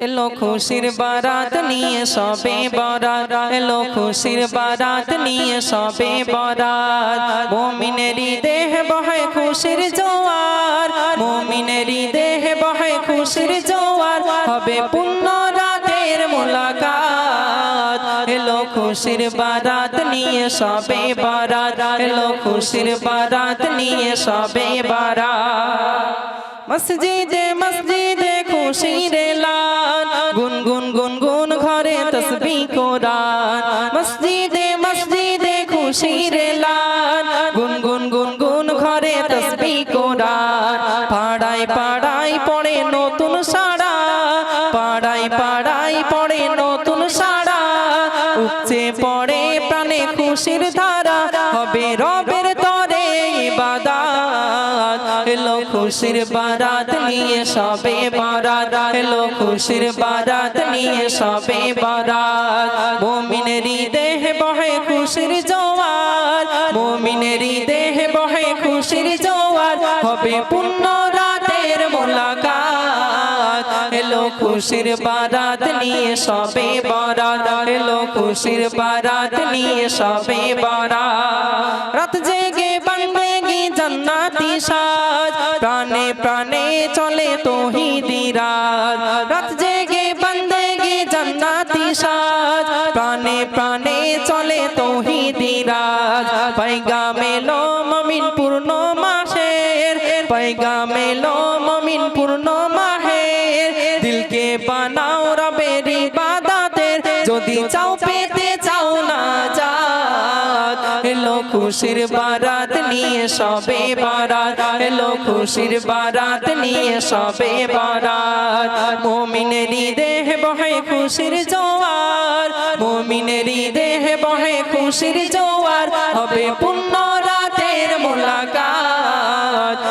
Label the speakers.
Speaker 1: এলো খুশির বারাত নিয়ে সবে বরাত এলো খুশির বারাত নিয়ে সবে বরাত। মুমিনেরই দেহ বহে খুশির জোয়ার, মুমিনেরই দেহ বহে খুশির জোয়ার, হবে পুণ্য রাতের মুলাকাত। এলো খুশির বারাত নিয়ে সবে বারাত এলো খুশির বারাত নিয়ে সবে বারাত। মসজিদে মসজিদে খুশির লাল। গুন গুন গুন গুন ঘরে তসবি কোরআন। মসজিদে মসজিদে খুশির লাল। গুন গুন গুন গুন ঘরে তসবি কোরআন। পাড়ায় পাড়ায় পড়ে নতুন সাড়া। পাড়ায় পাড়ায় পড়ে নতুন সাড়া। উপচে পড়ে প্রাণে খুশির ধারা। হবে রবের খুশির বারাত নিয়ে সবে বারাত। এলো খুশির বারাত নিয়ে সবে বারাত। মুমিনেরই দেহ বহে খুশির জোয়ার। মুমিনেরই দেহ বহে খুশির জোয়ার। হবে পুণ্য রাতের মোলাকাত। এলো খুশির বারাত নিয়ে সবে বারাত। এলো খুশির বারাত নিয়ে সবে বারাত। রাত বন্দেগি জান্নাতি সাজ। প্রাণে প্রাণে চলে তোহিদি রাত রাত জেগে বন্দেগি জান্নাতি সাজ। প্রাণে প্রাণে চলে তোহিদি রাত পাইগা মেলো মমিন পূর্ণ মাসের। পাইগা মেলো মমিন পূর্ণ মাহের দিলকে বানাও রবের ইবাদতের। যদি চাও যাত এলো খুশির বারাত নিয়ে সবে বারাত। এলো খুশির বারাত নিয়ে সবে বারাত। মুমিনেরই দেহ বহে খুশির জোয়ার। মুমিনেরই দেহ বহে খুশির জোয়ার। হবে পুণ্য রাতের মোলাকাত।